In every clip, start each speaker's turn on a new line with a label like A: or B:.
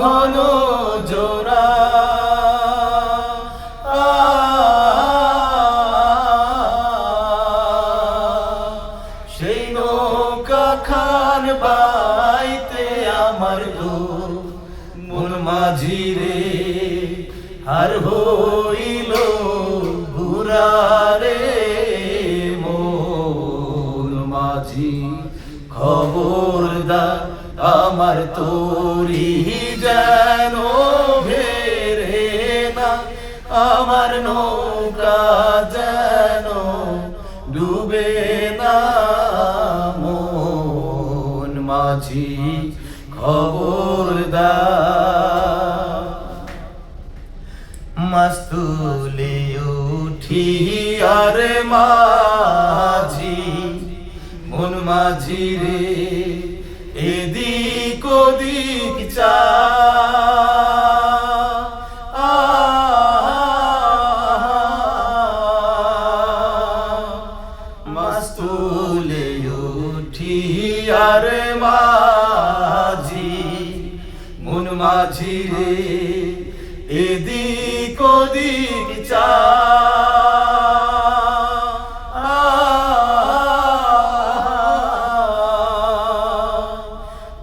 A: ঘন জোড়া। সেই নৌকা খান বাইতে আমার দো মন হইল ঘুরারে মন মাঝি খবরদার আমার তোরি যেন ভেরে না, আমার নৌকা যেন ডুবে না। মন মাঝি খবরদার মাস্তুলে উঠি আর মাঝি, মন মাঝি রে। এদিক ওদিক চা। মাস্তুলে উঠি আর মাঝি মন মাঝি রে এদিক ওদিক চা।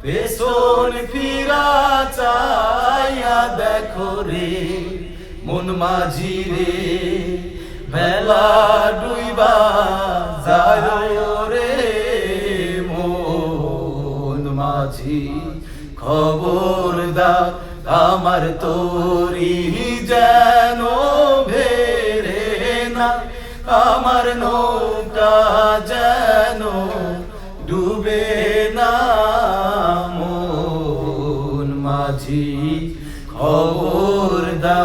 A: পেছন ফিরা চাইয়া দেখো রে, মন মাঝি রে। বেলা ডুইবা যায় রে, মন মাঝি। খবরদার আমার তোরি যেন ভেরে না, আমার নৌকা যেন ভোর দা